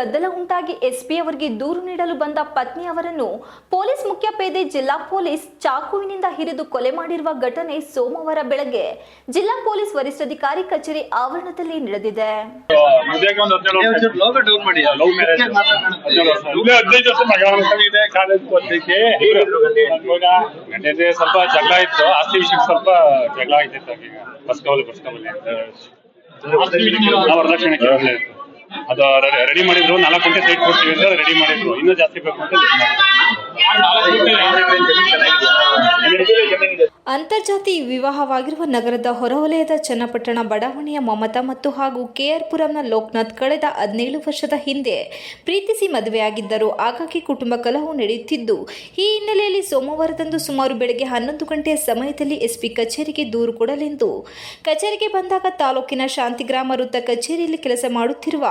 ಗದ್ದಲ ಉಂಟಾಗಿ ಎಸ್ಪಿ ಅವರಿಗೆ ದೂರು ನೀಡಲು ಬಂದ ಪತ್ನಿ ಅವರನ್ನು ಪೊಲೀಸ್ ಮುಖ್ಯಪೇದೆ ಜಿಲ್ಲಾ ಪೊಲೀಸ್ ಚಾಕುವಿನಿಂದ ಹಿರಿದು ಕೊಲೆ ಮಾಡಿರುವ ಘಟನೆ ಸೋಮವಾರ ಬೆಳಗ್ಗೆ ಜಿಲ್ಲಾ ಪೊಲೀಸ್ ವರಿಷ್ಠಾಧಿಕಾರಿ ಕಚೇರಿ ಆವರಣದಲ್ಲಿ ನಡೆದಿದೆ. ಸ್ವಲ್ಪ ಜಗಳ ಇತ್ತು ಅದು ರೆಡಿ ಮಾಡಿದ್ರು ನಾಲ್ಕು ಗಂಟೆ ಸೈಟ್ ಕೊಡ್ತೀವಿ ಅಂತ ರೆಡಿ ಮಾಡಿದ್ರು. ಇನ್ನೂ ಜಾಸ್ತಿ ಬೇಕು ಅಂತ ಅಂತರ್ಜಾತಿ ವಿವಾಹವಾಗಿರುವ ನಗರದ ಹೊರವಲಯದ ಚನ್ನಪಟ್ಟಣ ಬಡಾವಣೆಯ ಮಮತಾ ಮತ್ತು ಹಾಗೂ ಕೆಆರ್ಪುರಂನ ಲೋಕನಾಥ್ ಕಳೆದ ಹದಿನೇಳು ವರ್ಷದ ಹಿಂದೆ ಪ್ರೀತಿಸಿ ಮದುವೆಯಾಗಿದ್ದರು. ಆಗಾಗಿ ಕುಟುಂಬ ಕಲಹು ನಡೆಯುತ್ತಿದ್ದು, ಈ ಹಿನ್ನೆಲೆಯಲ್ಲಿ ಸೋಮವಾರದಂದು ಸುಮಾರು ಬೆಳಗ್ಗೆ ಹನ್ನೊಂದು ಗಂಟೆಯ ಸಮಯದಲ್ಲಿ ಎಸ್ಪಿ ಕಚೇರಿಗೆ ದೂರು ಕೊಡಲೆಂದು. ಕಚೇರಿಗೆ ಬಂದಾಗ ತಾಲೂಕಿನ ಶಾಂತಿಗ್ರಾಮ ವೃತ್ತ ಕಚೇರಿಯಲ್ಲಿ ಕೆಲಸ ಮಾಡುತ್ತಿರುವ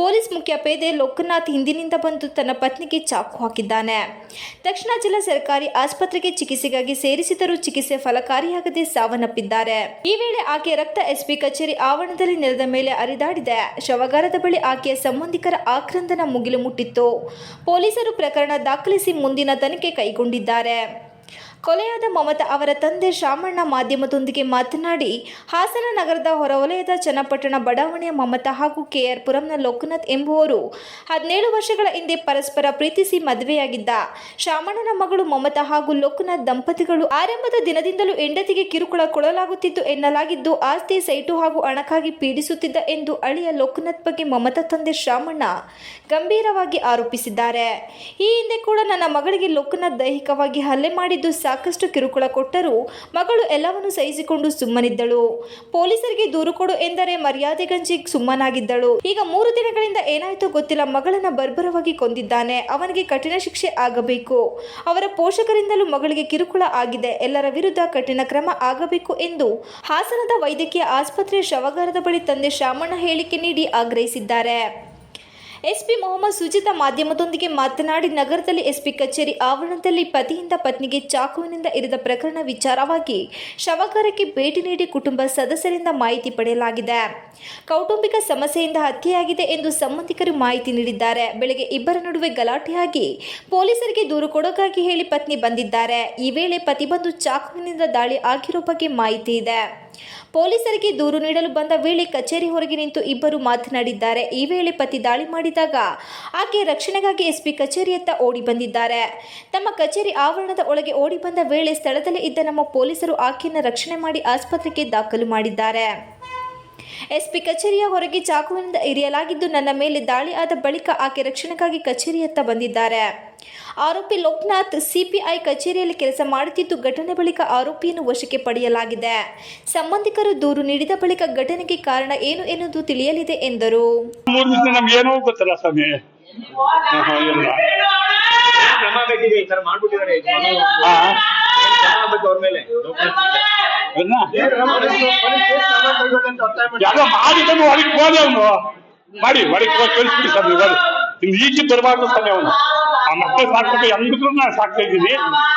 ಪೊಲೀಸ್ ಮುಖ್ಯ ಪೇದೆ ಲೋಕನಾಥ್ ಹಿಂದಿನಿಂದ ಬಂದು ತನ್ನ ಪತ್ನಿಗೆ ಚಾಕು ಹಾಕಿದ್ದಾನೆ. ದಕ್ಷಿಣ ಜಿಲ್ಲಾ ಸರ್ಕಾರಿ ಆಸ್ಪತ್ರೆಗೆ ಚಿಕಿತ್ಸೆಗಾಗಿ ಸೇರಿಸಿದರೂ ಚಿಕಿತ್ಸೆ ಫಲಕಾರಿಯಾಗದೆ ಸಾವನ್ನಪ್ಪಿದ್ದಾರೆ. ಈ ವೇಳೆ ಆಕೆ ರಕ್ತ ಎಸ್ಪಿ ಕಚೇರಿ ಆವರಣದಲ್ಲಿ ನೆಲದ ಮೇಲೆ ಅರಿದಾಡಿದೆ. ಶವಗಾರದ ಬಳಿ ಆಕೆಯ ಸಂಬಂಧಿಕರ ಆಕ್ರಂದನ ಮುಗಿಲು ಮುಟ್ಟಿತ್ತು. ಪೊಲೀಸರು ಪ್ರಕರಣ ದಾಖಲಿಸಿ ಮುಂದಿನ ತನಿಖೆ ಕೈಗೊಂಡಿದ್ದಾರೆ. ಕೊಲೆಯಾದ ಮಮತಾ ಅವರ ತಂದೆ ಶಾಮಣ್ಣ ಮಾಧ್ಯಮದೊಂದಿಗೆ ಮಾತನಾಡಿ, ಹಾಸನ ನಗರದ ಹೊರವಲಯದ ಚನ್ನಪಟ್ಟಣ ಬಡಾವಣೆಯ ಮಮತಾ ಹಾಗೂ ಕೆಆರ್ ಪುರಂನ ಲೋಕನಾಥ್ ಎಂಬುವರು ಹದಿನೇಳು ವರ್ಷಗಳ ಹಿಂದೆ ಪರಸ್ಪರ ಪ್ರೀತಿಸಿ ಮದುವೆಯಾಗಿದ್ದ. ಶಾಮಣ್ಣನ ಮಗಳು ಮಮತಾ ಹಾಗೂ ಲೋಕನಾಥ್ ದಂಪತಿಗಳು ಆರಂಭದ ದಿನದಿಂದಲೂ ಹೆಂಡತಿಗೆ ಕಿರುಕುಳ ಕೊಡಲಾಗುತ್ತಿತ್ತು ಎನ್ನಲಾಗಿದ್ದು, ಆಸ್ತಿ ಸೈಟು ಹಾಗೂ ಹಣಕ್ಕಾಗಿ ಪೀಡಿಸುತ್ತಿದ್ದ ಎಂದು ಅಳಿಯ ಲೋಕನಾಥ್ ಬಗ್ಗೆ ಮಮತಾ ತಂದೆ ಶಾಮಣ್ಣ ಗಂಭೀರವಾಗಿ ಆರೋಪಿಸಿದ್ದಾರೆ. ಈ ಹಿಂದೆ ಕೂಡ ನನ್ನ ಮಗಳಿಗೆ ಲೋಕನಾಥ್ ದೈಹಿಕವಾಗಿ ಹಲ್ಲೆ ಮಾಡಿದ್ದು ಸಾಕಷ್ಟು ಕಿರುಕುಳ ಕೊಟ್ಟರೂ ಮಗಳು ಎಲ್ಲವನ್ನು ಸಹಿಸಿಕೊಂಡು ಸುಮ್ಮನಿದ್ದಳು. ಪೊಲೀಸರಿಗೆ ದೂರು ಕೊಡು ಎಂದರೆ ಮರ್ಯಾದೆಗಂಜಿ ಸುಮ್ಮನಾಗಿದ್ದಳು. ಈಗ ಮೂರು ದಿನಗಳಿಂದ ಏನಾಯಿತೋ ಗೊತ್ತಿಲ್ಲ, ಮಗಳನ್ನ ಬರ್ಬರವಾಗಿ ಕೊಂದಿದ್ದಾನೆ. ಅವನಿಗೆ ಕಠಿಣ ಶಿಕ್ಷೆ ಆಗಬೇಕು. ಅವರ ಪೋಷಕರಿಂದಲೂ ಮಗಳಿಗೆ ಕಿರುಕುಳ ಆಗಿದೆ. ಎಲ್ಲರ ವಿರುದ್ಧ ಕಠಿಣ ಕ್ರಮ ಆಗಬೇಕು ಎಂದು ಹಾಸನದ ವೈದ್ಯಕೀಯ ಆಸ್ಪತ್ರೆಯ ಶವಗಾರದ ಬಳಿ ತಂದೆ ಶಾಮಣ್ಣ ಹೇಳಿಕೆ ನೀಡಿ ಆಗ್ರಹಿಸಿದ್ದಾರೆ. ಎಸ್ಪಿ ಮೊಹಮ್ಮದ್ ಸುಜಿತ ಮಾಧ್ಯಮದೊಂದಿಗೆ ಮಾತನಾಡಿ, ನಗರದಲ್ಲಿ ಎಸ್ಪಿ ಕಚೇರಿ ಆವರಣದಲ್ಲಿ ಪತಿಯಿಂದ ಪತ್ನಿಗೆ ಚಾಕುವಿನಿಂದ ಇರಿದ ಪ್ರಕರಣ ವಿಚಾರವಾಗಿ ಶವಗಾರಕ್ಕೆ ಭೇಟಿ ನೀಡಿ ಕುಟುಂಬ ಸದಸ್ಯರಿಂದ ಮಾಹಿತಿ ಪಡೆಯಲಾಗಿದೆ. ಕೌಟುಂಬಿಕ ಸಮಸ್ಯೆಯಿಂದ ಹತ್ಯೆಯಾಗಿದೆ ಎಂದು ಸಂಬಂಧಿಕರು ಮಾಹಿತಿ ನೀಡಿದ್ದಾರೆ. ಬೆಳಗ್ಗೆ ಇಬ್ಬರ ನಡುವೆ ಗಲಾಟೆಯಾಗಿ ಪೊಲೀಸರಿಗೆ ದೂರು ಕೊಡೋಕ್ಕಾಗಿ ಹೇಳಿ ಪತ್ನಿ ಬಂದಿದ್ದಾರೆ. ಈ ವೇಳೆ ಪತಿ ಬಂದು ಚಾಕುವಿನಿಂದ ದಾಳಿ ಆಗಿರೋ ಬಗ್ಗೆ ಮಾಹಿತಿ ಇದೆ. ಪೊಲೀಸರಿಗೆ ದೂರು ನೀಡಲು ಬಂದ ವೇಳೆ ಕಚೇರಿ ಹೊರಗೆ ನಿಂತು ಇಬ್ಬರು ಮಾತನಾಡಿದ್ದಾರೆ. ಈ ವೇಳೆ ಪತಿ ದಾಳಿ ಮಾಡಿದಾಗ ಆಕೆ ರಕ್ಷಣೆಗಾಗಿ ಎಸ್ಪಿ ಕಚೇರಿಯತ್ತ ಓಡಿ ಬಂದಿದ್ದಾರೆ. ತಮ್ಮ ಕಚೇರಿ ಆವರಣದ ಒಳಗೆ ಓಡಿ ಬಂದ ವೇಳೆ ಸ್ಥಳದಲ್ಲೇ ಇದ್ದ ನಮ್ಮ ಪೊಲೀಸರು ಆಕೆಯನ್ನು ರಕ್ಷಣೆ ಮಾಡಿ ಆಸ್ಪತ್ರೆಗೆ ದಾಖಲು ಮಾಡಿದ್ದಾರೆ. ಎಸ್ಪಿ ಕಚೇರಿಯ ಹೊರಗೆ ಚಾಕುವಿನಿಂದ ಇರಿಯಲಾಗಿದ್ದು ನನ್ನ ಮೇಲೆ ದಾಳಿ ಆದ ಬಳಿಕ ಆಕೆ ರಕ್ಷಣೆಗಾಗಿ ಕಚೇರಿಯತ್ತ ಬಂದಿದ್ದಾರೆ. ಆರೋಪಿ ಲೋಕನಾಥ್ ಸಿಪಿಐ ಕಚೇರಿಯಲ್ಲಿ ಕೆಲಸ ಮಾಡುತ್ತಿದ್ದು ಘಟನೆ ಬಳಿಕ ಆರೋಪಿಯನ್ನು ವಶಕ್ಕೆ ಪಡೆಯಲಾಗಿದೆ. ಸಂಬಂಧಿಕರು ದೂರು ನೀಡಿದ ಬಳಿಕ ಘಟನೆಗೆ ಕಾರಣ ಏನು ಎನ್ನುವುದು ತಿಳಿಯಲಿದೆ ಎಂದರು. ಮಾಡ್ಬಿಟ್ಟಿದ್ದಾರೆ. ಹೊಡಿಕ್. ಯಾರೋ ಮಾಡಿದನು ಹೊರಗೆ ಹೋದೆ ಅವನು ಮಾಡಿ ಹೊರಗೆ ಹೋಗಿ ಕಳಿಸ್ಬಿಡಿ ಸರ್ ನೀವು ಇನ್ನು ಈಚೆ ಬರಬಾರ್ದು ಸ್ವಾಮಿ ಅವನು ಆ ಮಕ್ಕಳು ಸಾಕ್ಬಿಟ್ಟು ಹೆಂಗಿದ್ರು ನಾನು ಸಾಕ್ತಾ ಇದ್ದೀನಿ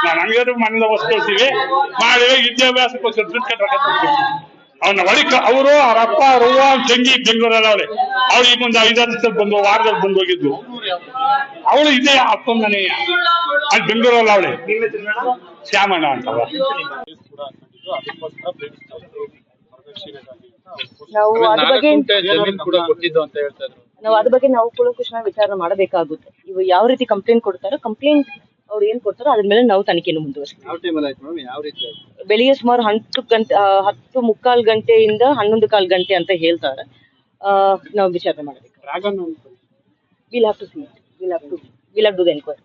ನಾನು ಹಂಗಾದ್ರು ಮನೆಯಿಂದ ಹೊಸ್ಕೊಳ್ತೀವಿ ಮಾಡಿ ವಿದ್ಯಾಭ್ಯಾಸಕ್ಕೋಸ್ಕರ ದುಡ್ಡು ಕಟ್ಟಬೇಕು ಅವನ ಒಳಿಕ ಅವರು ಅವ್ರ ಅಪ್ಪ ಅವ್ರವ್ವ ಅವ್ನ ತಂಗಿ ಬೆಂಗಳೂರಲ್ಲಿ ಅವಳೆ ಅವಳು ಈಗ ಒಂದು ಐದಾರು ದಿವಸ ಬಂದು ವಾರದಲ್ಲಿ ಬಂದು ಹೋಗಿದ್ದು ಅವಳು ಇದೆ ಅಪ್ಪ ಮನೆಯ ಅಲ್ಲಿ ಬೆಂಗಳೂರಲ್ಲಿ ಅವಳೆ ಶ್ಯಾಮಣ್ಣ ಅಂತವ ನಾವು ಅದ್ರ ಬಗ್ಗೆ ಕೂಡ ನಾವು ಅದ್ರ ಬಗ್ಗೆ ನಾವು ಕೂಲಂಕುಷವಾಗಿ ವಿಚಾರ ಮಾಡಬೇಕಾಗುತ್ತೆ. ಇವು ಯಾವ ರೀತಿ ಕಂಪ್ಲೇಂಟ್ ಕೊಡ್ತಾರೋ ಕಂಪ್ಲೇಂಟ್ ಅವ್ರು ಏನ್ ಕೊಡ್ತಾರೋ ಅದ್ರ ಮೇಲೆ ನಾವು ತನಿಖೆಯನ್ನು ಮುಂದುವರಿಸ್ತೀವಿ. ಬೆಳಿಗ್ಗೆ ಸುಮಾರು ಹತ್ತು ಗಂಟೆ ಹತ್ತು ಮುಕ್ಕಾಲ್ ಗಂಟೆಯಿಂದ ಹನ್ನೊಂದು ಕಾಲ್ ಗಂಟೆ ಅಂತ ಹೇಳ್ತಾರೆ. ನಾವು ವಿಚಾರ ಮಾಡಬೇಕು. Will have to see will have to will have to the enquiry